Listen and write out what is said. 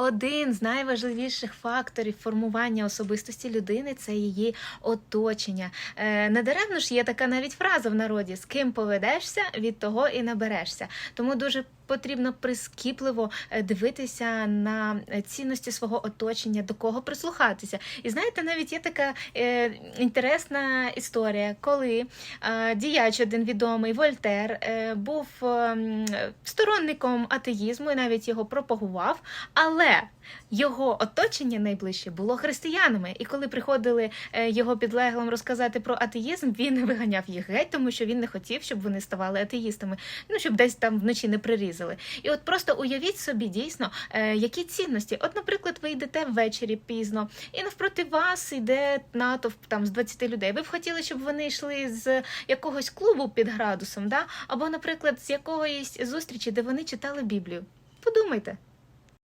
один з найважливіших факторів формування особистості людини це її оточення. Е, Недаремно ж є така навіть фраза в народі: з ким поведешся, від того і наберешся. Тому дуже потрібно прискіпливо е, дивитися на е, цінності свого оточення, до кого прислухатися. І знаєте, навіть є така е, інтересна історія, коли е, діяч один відомий Вольтер е, був е, сторонником атеїзму і навіть його пропагував, але його оточення найближче було християнами. І коли приходили е, його підлеглим розказати про атеїзм, він виганяв їх геть, тому що він не хотів, щоб вони ставали атеїстами, ну щоб десь там вночі не прирізали. І от просто уявіть собі дійсно, е, які цінності. От, наприклад, ви йдете ввечері пізно, і навпроти вас йде натовп там з 20 людей. Ви б хотіли, щоб вони йшли з якогось клубу під градусом, да? або, наприклад, з якоїсь зустрічі, де вони читали Біблію. Подумайте.